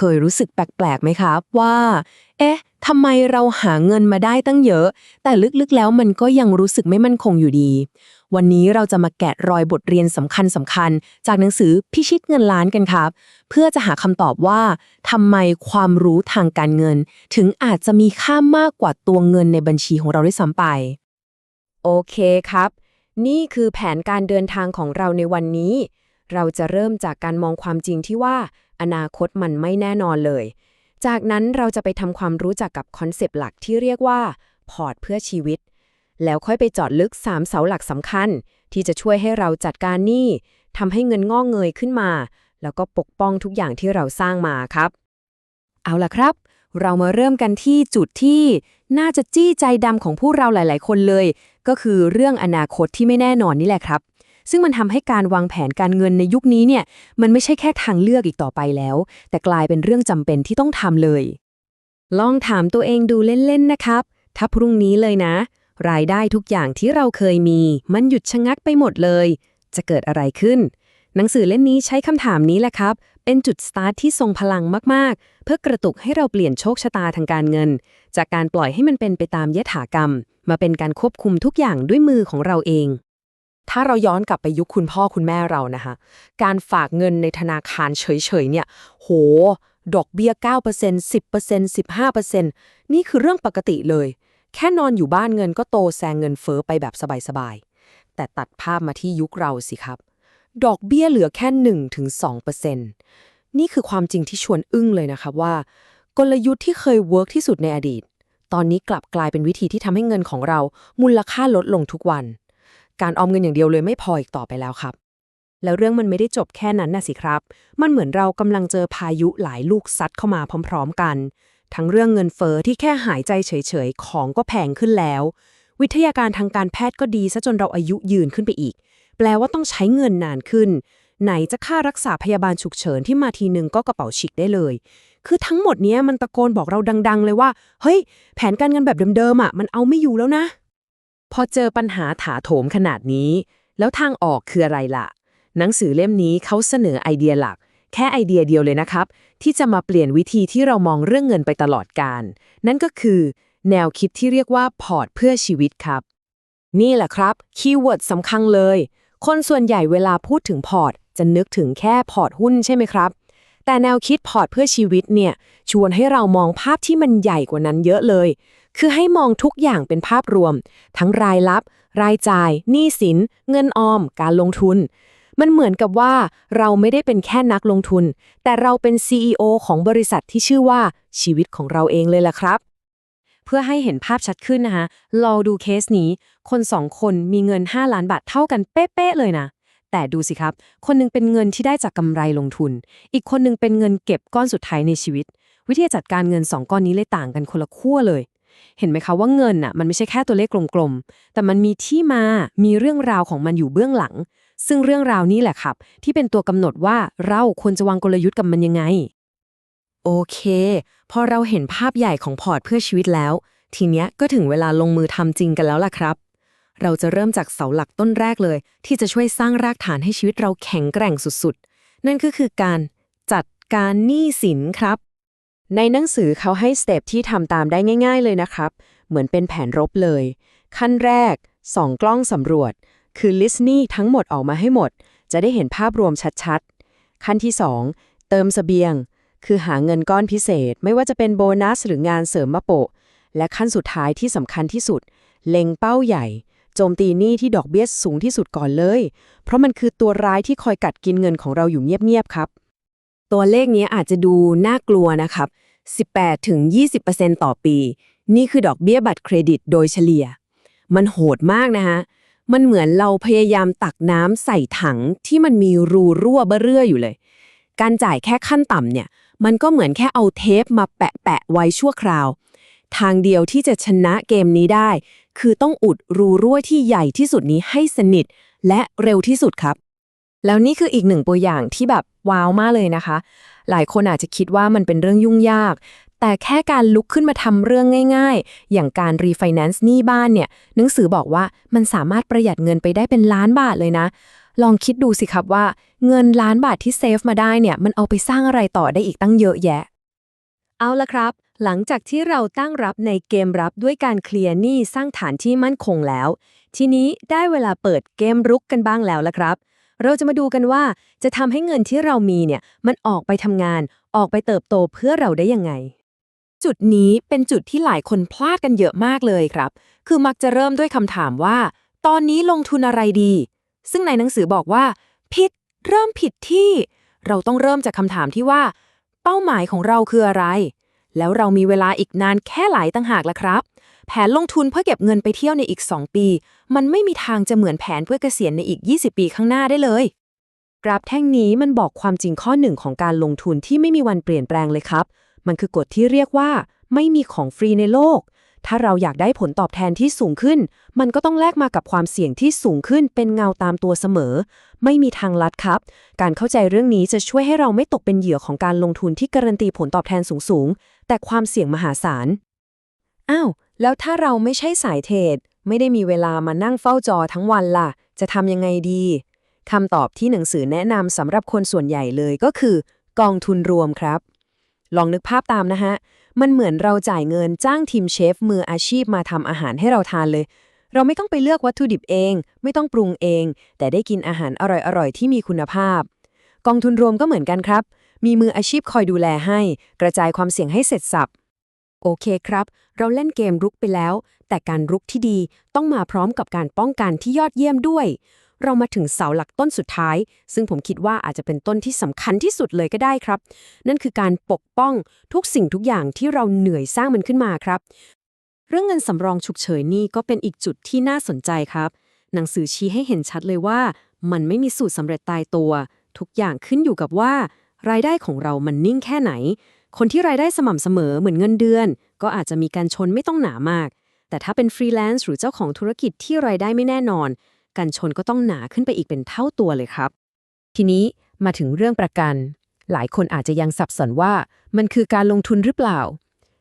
เคยรู้สึกแปลกๆไหมครับว่า เอ๊ะทำไมเราหาเงินมาได้ตั้งเยอะ แต่ลึกๆแล้วมันก็ยังรู้สึกไม่มั่นคงอยู่ดี วันนี้เราจะมาแกะรอยบทเรียนสำคัญสำคัญๆจากหนังสือพิชิตเงินล้านกันครับ เพื่อจะหาคำตอบว่าทำไมความรู้ทางการเงิน ถึงอาจจะมีค่ามากกว่าตัวเงินในบัญชีของเราด้วยซ้ำไป โอเคครับ นี่คือแผนการเดินทางของเราในวันนี้ เราจะเริ่มจากการมองความจริงที่ว่า อนาคตมันไม่แน่นอนเลย จากนั้นเราจะไปทำความรู้จักกับคอนเซปต์หลักที่เรียกว่า พอร์ตเพื่อชีวิต แล้วค่อยไปจอดลึก 3 เสาหลักสำคัญ ที่จะช่วยให้เราจัดการหนี้ทำให้เงินงอกเงยขึ้นมา แล้วก็ปกป้องทุกอย่างที่เราสร้างมาครับ เอาล่ะครับ เรามาเริ่มกันที่จุดที่น่าจะจี้ใจดำของผู้เราหลาย ๆ คนเลย ก็คือเรื่องอนาคตที่ไม่แน่นอนนี่แหละครับ ซึ่งมันทำให้การวางแผนการเงินในยุคนี้เนี่ยมันไม่ใช่แค่ทางเลือกอีกต่อไปแล้ว แต่กลายเป็นเรื่องจำเป็นที่ต้องทำเลย ลองถามตัวเองดูเล่นๆนะครับ ถ้าพรุ่งนี้เลยนะ รายได้ทุกอย่างที่เราเคยมี มันหยุดชะงักไปหมดเลย จะเกิดอะไรขึ้น หนังสือเล่มนี้ใช้คำถามนี้แหละครับ เป็นจุดสตาร์ทที่ทรงพลังมากๆ เพื่อกระตุกให้เราเปลี่ยนโชคชะตาทางการเงิน จากการปล่อยให้มันเป็นไปตามยถากรรม มาเป็นการควบคุมทุกอย่างด้วยมือของเราเอง ถ้าเราย้อนกลับไปยุคคุณพ่อคุณแม่เรานะคะการฝากเงินในธนาคารเฉยๆเนี่ย โห ดอกเบี้ย 9% 10% 15%นี่คือเรื่องปกติเลย แค่นอนอยู่บ้านเงินก็โตแซงเงินเฟ้อไปแบบสบายๆ แต่ตัดภาพมาที่ยุคเราสิครับ ดอกเบี้ยเหลือแค่ 1-2%นี่คือความจริงที่ชวนอึ้งเลยนะครับว่า กลยุทธ์ที่เคยเวิร์กที่สุดในอดีต ตอนนี้กลับกลายเป็นวิธีที่ทำให้เงินของเรา มูลค่าลดลงทุกวัน การออมเงินอย่างเดียวเลยไม่พออีกต่อไปแล้วครับ แล้วเรื่องมันไม่ได้จบแค่นั้นนะสิครับ มันเหมือนเรากำลังเจอพายุหลายลูกซัดเข้ามาพร้อม ๆ กัน ทั้งเรื่องเงินเฟอ้อที่แค่หายใจเฉยๆ ของก็แพงขึ้นแล้ว วิทยาการทางการแพทย์ก็ดีซะจนเราอายุยืนขึ้นไปอีก แปลว่าต้องใช้เงินนานขึ้น ไหนจะค่ารักษาพยาบาลฉุกเฉินที่มาทีนึงก็กระเป๋าฉีกได้เลยคือทั้งหมดนี้มันตะโกนบอกเราดัง ๆ เลยว่า เฮ้ย แผนการเงินแบบเดิมๆอะ มันเอาไม่อยู่แล้วนะ พอเจอปัญหาถาโถมขนาดนี้ แล้วทางออกคืออะไรล่ะ หนังสือเล่มนี้เขาเสนอไอเดียหลัก แค่ไอเดียเดียวเลยนะครับ ที่จะมาเปลี่ยนวิธีที่เรามองเรื่องเงินไปตลอดการ นั่นก็คือ แนวคิดที่เรียกว่าพอร์ตเพื่อชีวิตครับ นี่แหละครับคีย์เวิร์ดสำคัญเลย คนส่วนใหญ่เวลาพูดถึงพอร์ตจะนึกถึงแค่พอร์ตหุ้นใช่ไหมครับ แต่แนวคิดพอร์ตเพื่อชีวิตเนี่ย ชวนให้เรามองภาพที่มันใหญ่กว่านั้นเยอะเลย คือให้มองทุกอย่างเป็นภาพรวม ทั้งรายรับ รายจ่าย หนี้สิน เงินออม การลงทุน มันเหมือนกับว่าเราไม่ได้เป็นแค่นักลงทุน แต่เราเป็น CEO ของบริษัทที่ชื่อว่าชีวิตของเราเองเลยล่ะครับ เพื่อให้เห็นภาพชัดขึ้นนะคะลองดูเคสนี้ คนสองคนมีเงิน 5 ล้านบาทเท่ากันเป๊ะๆเลยนะ แต่ดูสิครับ คนหนึงเป็นเงินที่ได้จากกำไรลงทุน อีกคนหนึงเป็นเงินเก็บก้อนสุดท้ายในชีวิต วิธีจัดการเงิน 2 ก้อนนี้เลยต่างกันคนละขั้วเลย เห็นไหมคะว่าเงินน่ะมันไม่ใช่แค่ตัวเลขกลมๆ แต่มันมีที่มา มีเรื่องราวของมันอยู่เบื้องหลัง ซึ่งเรื่องราวนี้แหละครับ ที่เป็นตัวกำหนดว่าเราควรจะวางกลยุทธ์กับมันยังไง โอเค พอเราเห็นภาพใหญ่ของพอร์ตเพื่อชีวิตแล้ว ทีเนี้ยก็ถึงเวลาลงมือทำจริงกันแล้วล่ะครับ เราจะเริ่มจากเสาหลักต้นแรกเลย ที่จะช่วยสร้างรากฐานให้ชีวิตเราแข็งแกร่งสุดๆ นั่นก็คือการจัดการหนี้สินครับ ในหนังสือเขาให้สเต็ปที่ทำตามได้ง่าย ๆ เลยนะครับ เหมือนเป็นแผนรบเลย ขั้นแรกส่องกล้องสำรวจ คือลิสต์หนี้ทั้งหมดออกมาให้หมด จะได้เห็นภาพรวมชัดๆ ขั้นที่ 2 เติมเสบียง คือหาเงินก้อนพิเศษ ไม่ว่าจะเป็นโบนัสหรืองานเสริมมาโปะ และขั้นสุดท้ายที่สำคัญที่สุด เล็งเป้าใหญ่ โจมตีหนี้ที่ดอกเบี้ยสูงที่สุดก่อนเลย เพราะมันคือตัวร้ายที่คอยกัดกินเงินของเราอยู่เงียบๆครับ ตัวเลขนี้อาจจะดูน่ากลัวนะครับ 18-20%ต่อปี นี่คือดอกเบี้ยบัตรเครดิตโดยเฉลี่ย มันโหดมากนะฮะ มันเหมือนเราพยายามตักน้ำใส่ถังที่มันมีรูรั่วเบเรื่ออยู่เลย การจ่ายแค่ขั้นต่ำเนี่ย มันก็เหมือนแค่เอาเทปมาแปะแปะๆไว้ชั่วคราว ทางเดียวที่จะชนะเกมนี้ได้ คือต้องอุดรูรั่วที่ใหญ่ที่สุดนี้ให้สนิท และเร็วที่สุดครับ แล้วนี่คืออีกหนึ่งตัวอย่างที่แบบว้าวมากเลยนะคะ หลายคนอาจจะคิดว่ามันเป็นเรื่องยุ่งยาก แต่แค่การลุกขึ้นมาทำเรื่องง่าย ๆ อย่างการรีไฟแนนซ์หนี้บ้านเนี่ย หนังสือบอกว่ามันสามารถประหยัดเงินไปได้เป็นล้านบาทเลยนะ ลองคิดดูสิครับว่า เงินล้านบาทที่เซฟมาได้เนี่ย มันเอาไปสร้างอะไรต่อได้อีกตั้งเยอะแยะ เอาละครับ หลังจากที่เราตั้งรับในเกมรับด้วยการเคลียร์หนี้สร้างฐานที่มั่นคงแล้ว ทีนี้ได้เวลาเปิดเกมรุกกันบ้างแล้วละครับ เราจะมาดูกันว่าจะทำให้เงินที่เรามีเนี่ยมันออกไปทำงาน ออกไปเติบโตเพื่อเราได้ยังไง จุดนี้เป็นจุดที่หลายคนพลาดกันเยอะมากเลยครับ คือมักจะเริ่มด้วยคำถามว่า ตอนนี้ลงทุนอะไรดี ซึ่งในหนังสือบอกว่า ผิดเริ่มผิดที่ เราต้องเริ่มจากคำถามที่ว่า เป้าหมายของเราคืออะไร แล้วเรามีเวลาอีกนานแค่หลายต่างหากละครับ แผนลงทุนเพื่อเก็บเงินไปเที่ยวในอีก 2 ปี มันไม่มีทางจะเหมือนแผนเพื่อเกษียณในอีก 20 ปีข้างหน้าได้เลย กราฟแท่งนี้มันบอกความจริงข้อหนึ่งของการลงทุนที่ไม่มีวันเปลี่ยนแปลงเลยครับ มันคือกฎที่เรียกว่า ไม่มีของฟรีในโลก ถ้าเราอยากได้ผลตอบแทนที่สูงขึ้น มันก็ต้องแลกมากับความเสี่ยงที่สูงขึ้นเป็นเงาตามตัวเสมอ ไม่มีทางลัดครับ การเข้าใจเรื่องนี้จะช่วยให้เราไม่ตกเป็นเหยื่อของการลงทุนที่การันตีผลตอบแทนสูงๆ แต่ความเสี่ยงมหาศาล อ้าว แล้วถ้าเราไม่ใช่สายเทรดไม่ได้มีเวลามานั่งเฝ้าจอทั้งวันล่ะ จะทำยังไงดีคำตอบที่หนังสือแนะนำสำหรับคนส่วนใหญ่เลยก็คือ กองทุนรวมครับ ลองนึกภาพตามนะฮะ มันเหมือนเราจ่ายเงินจ้างทีมเชฟมืออาชีพมาทำอาหารให้เราทานเลย เราไม่ต้องไปเลือกวัตถุดิบเอง ไม่ต้องปรุงเอง แต่ได้กินอาหารอร่อยๆที่มีคุณภาพ กองทุนรวมก็เหมือนกันครับ มีมืออาชีพคอยดูแลให้ กระจายความเสี่ยงให้เสร็จสับโอเคครับ เราเล่นเกมรุกไปแล้ว แต่การรุกที่ดีต้องมาพร้อมกับการป้องกันที่ยอดเยี่ยมด้วย เรามาถึงเสาหลักต้นสุดท้าย ซึ่งผมคิดว่าอาจจะเป็นต้นที่สำคัญที่สุดเลยก็ได้ครับ นั่นคือการปกป้องทุกสิ่งทุกอย่างที่เราเหนื่อยสร้างมันขึ้นมาครับ เรื่องเงินสำรองฉุกเฉินนี่ก็เป็นอีกจุดที่น่าสนใจครับ หนังสือชี้ให้เห็นชัดเลยว่า มันไม่มีสูตรสำเร็จตายตัว ทุกอย่างขึ้นอยู่กับว่า รายได้ของเรามันนิ่งแค่ไหน คนที่รายได้สม่ำเสมอเหมือนเงินเดือน ก็อาจจะมีการชนไม่ต้องหนามาก แต่ถ้าเป็นฟรีแลนซ์หรือเจ้าของธุรกิจที่รายได้ไม่แน่นอน การชนก็ต้องหนาขึ้นไปอีกเป็นเท่าตัวเลยครับ ทีนี้มาถึงเรื่องประกัน หลายคนอาจจะยังสับสนว่ามันคือการลงทุนหรือเปล่า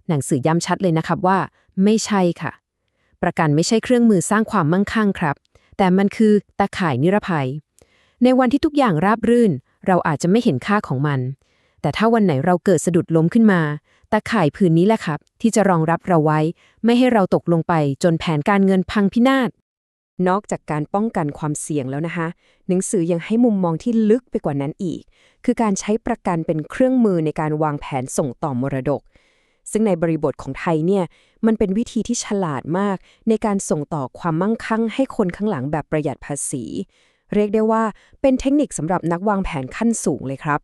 หนังสือย้ำชัดเลยนะครับว่า ไม่ใช่ค่ะ ประกันไม่ใช่เครื่องมือสร้างความมั่งคั่งครับ แต่มันคือตาข่ายนิรภัย ในวันที่ทุกอย่างราบรื่น เราอาจจะไม่เห็นค่าของมัน แต่ถ้าวันไหนเราเกิดสะดุดล้มขึ้นมาตาข่ายผืนนี้แหละครับ ที่จะรองรับเราไว้ ไม่ให้เราตกลงไปจนแผนการเงินพังพินาศ นอกจากการป้องกันความเสี่ยงแล้วนะคะ หนังสือยังให้มุมมองที่ลึกไปกว่านั้นอีก คือการใช้ประกันเป็นเครื่องมือในการวางแผนส่งต่อมรดก ซึ่งในบริบทของไทยเนี่ย มันเป็นวิธีที่ฉลาดมาก ในการส่งต่อความมั่งคั่ง ให้คนข้างหลังแบบประหยัดภาษี เรียกได้ว่าเป็นเทคนิคสำหรับนักวางแผนขั้นสูงเลยครับ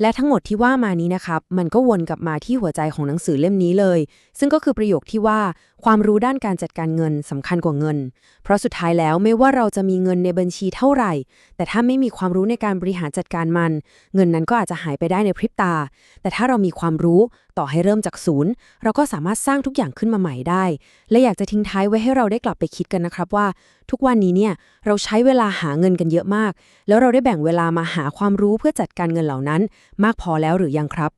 และทั้งหมดที่ว่ามานี้นะครับมันก็วนกลับมาที่หัวใจของหนังสือเล่มนี้เลย ซึ่งก็คือประโยคที่ว่าความรู้ด้านการจัดการเงินสำคัญกว่าเงิน เพราะสุดท้ายแล้วไม่ว่าเราจะมีเงินในบัญชีเท่าไหร่ แต่ถ้าไม่มีความรู้ในการบริหารจัดการมัน เงินนั้นก็อาจจะหายไปได้ในพริบตา แต่ถ้าเรามีความรู้ต่อให้เริ่มจากศูนย์ เราก็สามารถสร้างทุกอย่างขึ้นมาใหม่ได้ และอยากจะทิ้งท้ายไว้ให้เราได้กลับไปคิดกันนะครับว่า ทุกวันนี้เนี่ยเราใช้เวลาหาเงินกันเยอะมาก แล้วเราได้แบ่งเวลามาหาความรู้เพื่อจัดการเงินเหล่านั้น มากพอแล้วหรือยังครับ